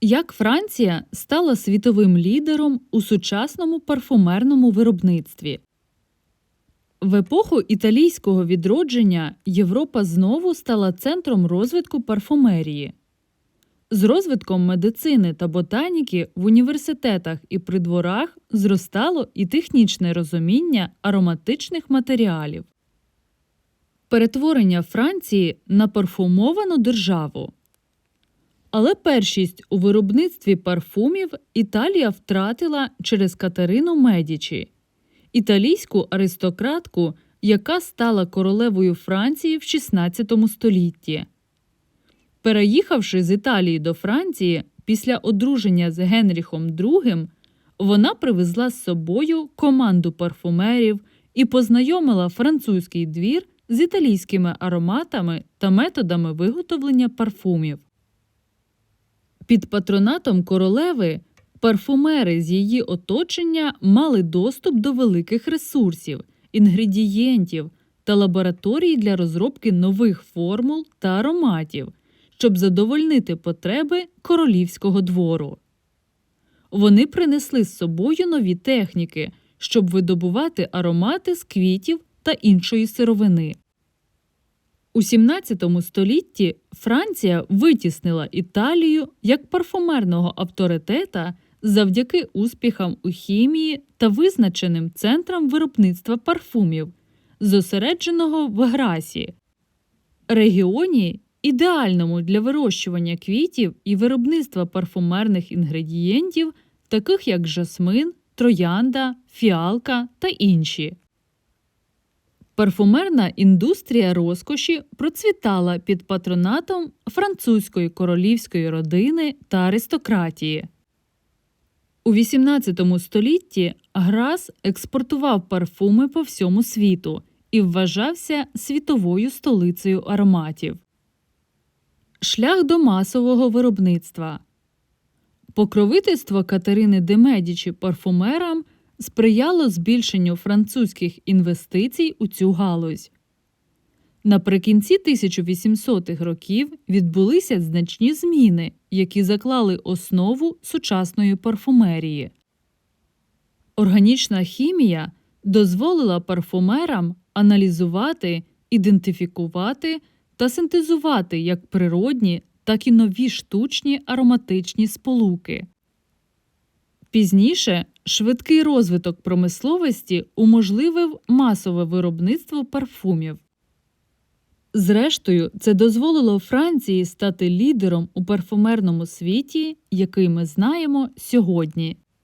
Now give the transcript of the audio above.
Як Франція стала світовим лідером у сучасному парфумерному виробництві? В епоху італійського відродження Європа знову стала центром розвитку парфумерії. З розвитком медицини та ботаніки в університетах і при дворах зростало і технічне розуміння ароматичних матеріалів. Перетворення Франції на парфумовану державу. Але першість у виробництві парфумів Італія втратила через Катерину Медічі, італійську аристократку, яка стала королевою Франції в XVI столітті. Переїхавши з Італії до Франції після одруження з Генріхом II, вона привезла з собою команду парфумерів і познайомила французький двір з італійськими ароматами та методами виготовлення парфумів. Під патронатом королеви парфумери з її оточення мали доступ до великих ресурсів, інгредієнтів та лабораторій для розробки нових формул та ароматів, щоб задовольнити потреби королівського двору. Вони принесли з собою нові техніки, щоб видобувати аромати з квітів та іншої сировини. У 17 столітті Франція витіснила Італію як парфумерного авторитета завдяки успіхам у хімії та визначеним центрам виробництва парфумів, зосередженого в Грасі, регіоні, ідеальному для вирощування квітів і виробництва парфумерних інгредієнтів, таких як жасмин, троянда, фіалка та інші. Парфумерна індустрія розкоші процвітала під патронатом французької королівської родини та аристократії. У XVIII столітті Грас експортував парфуми по всьому світу і вважався світовою столицею ароматів. Шлях до масового виробництва Покровительство Катерини де Медічі парфумерам сприяло збільшенню французьких інвестицій у цю галузь. Наприкінці 1800-х років відбулися значні зміни, які заклали основу сучасної парфумерії. Органічна хімія дозволила парфумерам аналізувати, ідентифікувати та синтезувати як природні, так і нові штучні ароматичні сполуки. Пізніше швидкий розвиток промисловості уможливив масове виробництво парфумів. Зрештою, це дозволило Франції стати лідером у парфумерному світі, який ми знаємо сьогодні.